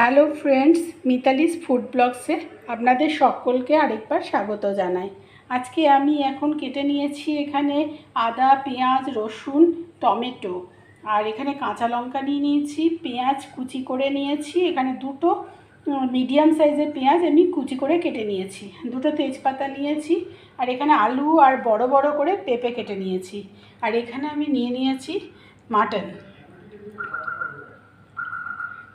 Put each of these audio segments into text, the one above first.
Hello friends, Mitali's food ব্লগসে আপনাদের সকলকে আরেকবার স্বাগত জানাই। আজকে আমি এখন কেটে নিয়েছি এখানে আদা, পেঁয়াজ, রসুন, টমেটো। আর এখানে কাঁচা লঙ্কা নিয়ে নিয়েছি, পেঁয়াজ কুচি করে নিয়েছি। এখানে দুটো মিডিয়াম সাইজের পেঁয়াজ আমি কুচি করে কেটে নিয়েছি। দুটো তেজপাতা নিয়েছি, আর এখানে আলু আর বড় বড় করে পেঁপে কেটে নিয়েছি। আর এখানে আমি নিয়ে নিয়েছি মাটন।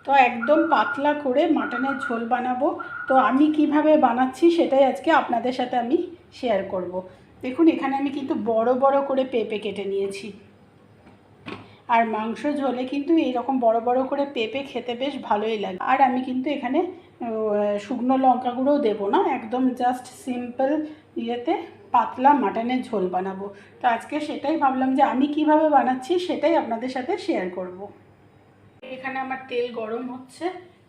তো একদম পাতলা করে মাটনের ঝোল বানাবো তো আমি কীভাবে বানাচ্ছি সেটাই আজকে আপনাদের সাথে আমি শেয়ার করব। দেখুন, এখানে আমি কিন্তু বড় বড় করে পেঁপে কেটে নিয়েছি আর মাংস ঝোলে কিন্তু এইরকম বড় বড় করে পেঁপে খেতে বেশ ভালোই লাগে আর আমি কিন্তু এখানে শুকনো লঙ্কা গুঁড়োও দেবো না, একদম জাস্ট সিম্পল ইয়েতে পাতলা মাটনের ঝোল বানাবো তো আজকে সেটাই ভাবলাম যে আমি কীভাবে বানাচ্ছি সেটাই আপনাদের সাথে শেয়ার করব। এখানে আমার তেল গরম হচ্ছে।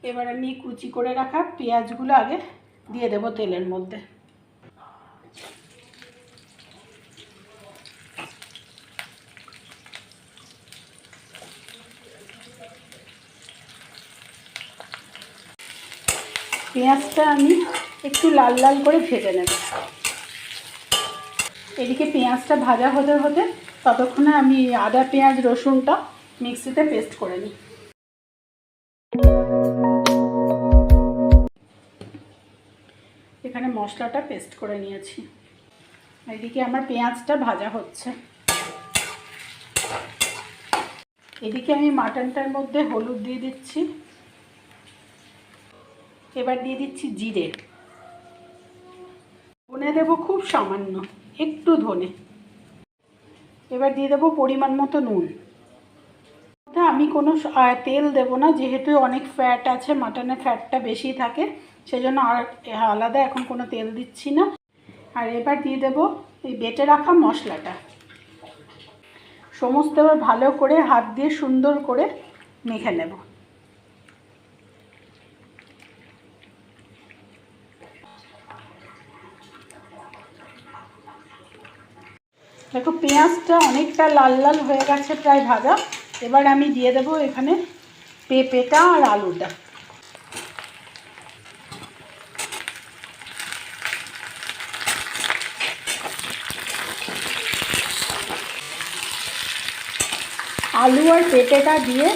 এবার আমি কুচি করে রাখা পেঁয়াজগুলো আগে দিয়ে দেবো তেলের মধ্যে। পেঁয়াজটা আমি একটু লাল লাল করে ভেজে নেব। এদিকে পেঁয়াজটা ভাজা হতে হতে ততক্ষণে আমি আদা, পেঁয়াজ, রসুনটা মিক্সিতে পেস্ট করে নিই। এখানে মশলাটা পেস্ট করে নিয়েছি। এদিকে আমার পেঁয়াজটা ভাজা হচ্ছে। এদিকে আমি মাটনটার মধ্যে হলুদ দিয়ে দিচ্ছি। এবার দিয়ে দিচ্ছি জিরে। ধনে দেবো খুব সামান্য, একটু ধনে। এবার দিয়ে দেবো পরিমাণ মতো নুন। আমি কোনো তেল দেব না, যেহেতু অনেক ফ্যাট আছে মাটনে ফ্যাটটা বেশি থাকে সেজন্য আর আলাদা এখন কোনো তেল দিচ্ছি না। আর এবার দিয়ে দেব এই বেটে রাখা মশলাটা। সমস্ত এবার ভালো করে হাত দিয়ে সুন্দর করে মেখে নেব। দেখো পেঁয়াজটা অনেকটা লাল লাল হয়ে গেছে প্রায় ভাজা। এবার আমি দিয়ে দেবো এখানে পেঁপেটা আর আলুটা। আলু আর পেঁপেটা দিয়ে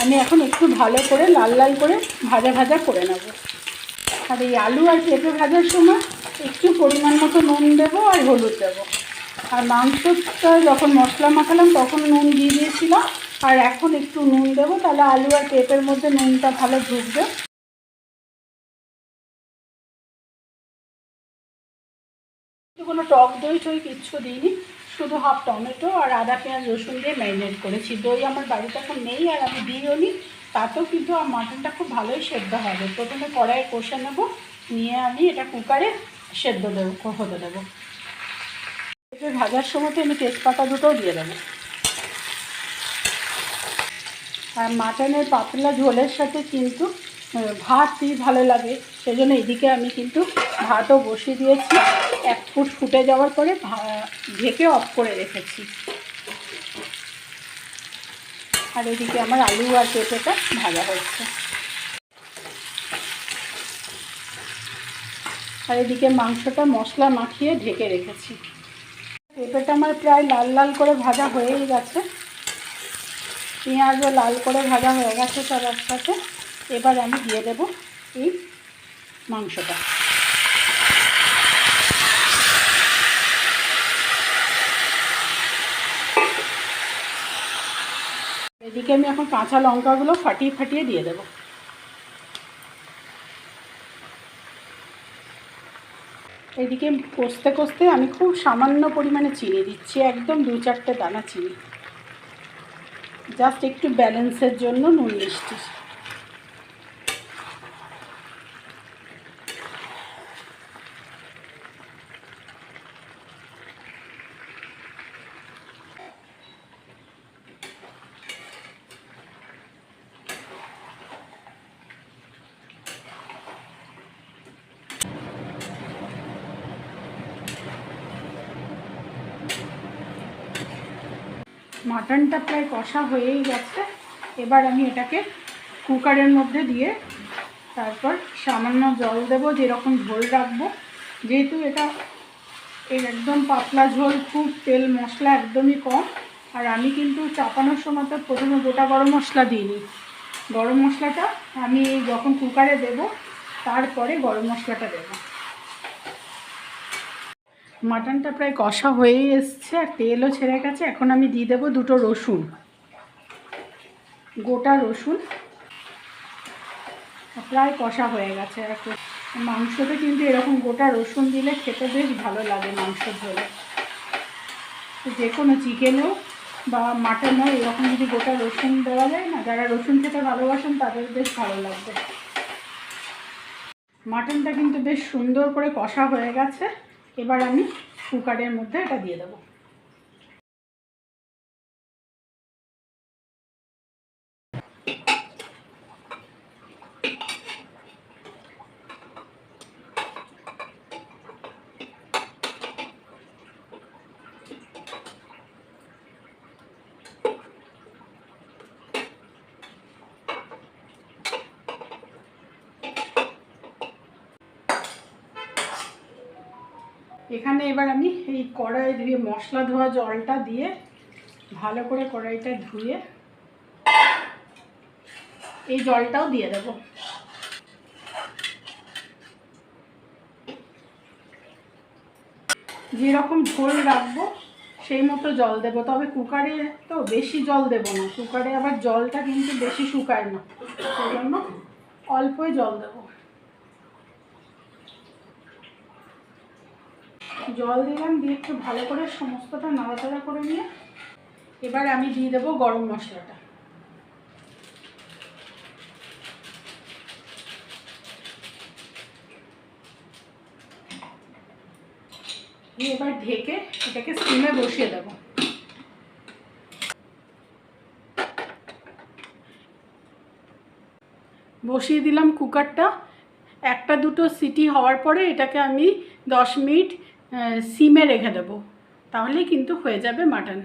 আমি এখন একটু ভালো করে লাল লাল করে ভাজা ভাজা করে নেব। আর এই আলু আর পেঁপে ভাজার সময় একটু পরিমাণ মতো নুন দেবো আর হলুদ দেবো। আর মাংসটা যখন মশলা মাখালাম তখন নুন দিয়ে দিয়েছিলাম। আর এখন একটু নুন দেবো, তাহলে আলু আর পেঁপের মধ্যে নুনটা ভালো ঢুকবে। কোনো টক দই টই কিচ্ছু দিইনি। শুধু হাফ টমেটো আর আদা, পেঁয়াজ, রসুন দিয়ে ম্যারিনেট করেছি। দই আমার বাড়িতে এখন নেই আর আমি দিইও নি তাতেও কিন্তু আমার মাটনটা খুব ভালোই সেদ্ধ হবে। প্রথমে কড়াইয়ে কষে নেব, নিয়ে আমি এটা কুকারে সেদ্ধ দেবো, হতে দেবো। ভাজার সময় আমি তেজপাতা দুটোও দিয়ে দেবো। আর মাটনের পাতলা ঝোলের সাথে কিন্তু ভাতই ভালো লাগে, সেজন্য এদিকে আমি কিন্তু ভাতও বসিয়ে দিয়েছি। এক ফুট ফুটে যাওয়ার পরে ঢেকে অফ করে রেখেছি। আর এদিকে আমার আলু আর পেঁপেটা ভাজা হচ্ছে। আর এদিকে মাংসটা মশলা মাখিয়ে ঢেকে রেখেছি। পেঁপেটা আমার প্রায় লাল লাল করে ভাজা হয়েই গেছে। পেঁয়াজও লাল করে ভাজা হয়ে গেছে সব একসাথে এবার আমি দিয়ে দেব এই মাংসটা। এদিকে আমি এখন কাঁচা লঙ্কাগুলো ফাটিয়ে ফাটিয়ে দিয়ে দেবো। এদিকে কষতে কষতে আমি খুব সামান্য পরিমাণে চিনি দিচ্ছি, একদম দু চারটে দানা চিনি। জাস্ট একটু ব্যালেন্সের জন্য নুন মিষ্টি। মাটনটা প্রায় কষা হয়েই গেছে। এবার আমি এটাকে কুকারের মধ্যে দিয়ে তারপর সামান্য জল দেবো, যেরকম ঝোল রাখব। যেহেতু এটা এর একদম পাতলা ঝোল, খুব তেল মশলা একদমই কম। আর আমি কিন্তু চাপানোর সময় তো প্রথমে গোটা গরম মশলা দিইনি গরম মশলাটা আমি যখন কুকারে দেব, তারপরে গরম মশলাটা দেবো। মাটনটা প্রায় কষা হয়েই এসছে আর তেলও ছেড়ে গেছে। এখন আমি দিয়ে দেবো দুটো রসুন। গোটা রসুন। প্রায় কষা হয়ে গেছে। এখন মাংসতে কিন্তু এরকম গোটা রসুন দিলে খেতে বেশ ভালো লাগে মাংস তো যে কোনো চিকেনেও বা মাটনেও এরকম যদি গোটা রসুন দেওয়া যায় না, যারা রসুন খেতে ভালোবাসেন তাদের বেশ ভালো লাগবে। মাটনটা কিন্তু বেশ সুন্দর করে কষা হয়ে গেছে। এবার আমি কুকারের মধ্যে এটা দিয়ে দেবো। এখানে এবার আমি এই কড়াই দিয়ে মশলা ধোয়া জলটা দিয়ে ভালো করে কড়াইটা ধুয়ে এই জলটাও দিয়ে দেবো। যেরকম ঝোল রাখব সেই মতো জল দেবো। তবে কুকারে তো বেশি জল দেবো না। কুকারে আবার জলটা কিন্তু বেশি শুকায় না। সেই জন্য অল্পই জল দেবো। জল দিলাম, দিয়ে একটু ভালো করে সমস্তটা নাড়াচাড়া করে নিয়ে এবার আমি দিয়ে দেবো গরম মশলাটা। দিয়ে এবার ঢেকে এটাকে স্টিমে বসিয়ে দেবো। বসিয়ে দিলাম কুকারটা একটা দুটো সিটি হওয়ার পরে এটাকে আমি দশ মিনিট সিমে রেখে দেবো। তাহলেই কিন্তু হয়ে যাবে মাটন।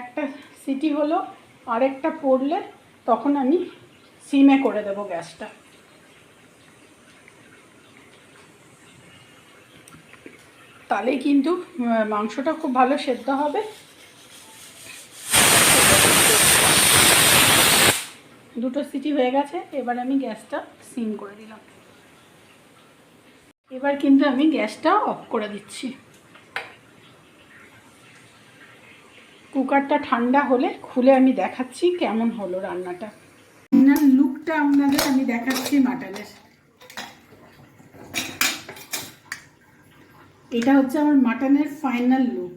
একটা সিটি হলো, আরেকটা পড়লে তখন আমি সিমে করে দেবো গ্যাসটা। তাহলেই কিন্তু মাংসটা খুব ভালো সেদ্ধ হবে। দুটো সিটি হয়ে গেছে, এবার আমি গ্যাসটা সিম করে দিলাম। এবার কিন্তু আমি গ্যাসটা অফ করে দিচ্ছি। কুকারটা ঠান্ডা হলে খুলে আমি দেখাচ্ছি কেমন হলো রান্নাটা। রান্নার লুকটা আপনাদের আমি দেখাচ্ছি মাটনের। এটা হচ্ছে আমার মাটনের ফাইনাল লুক।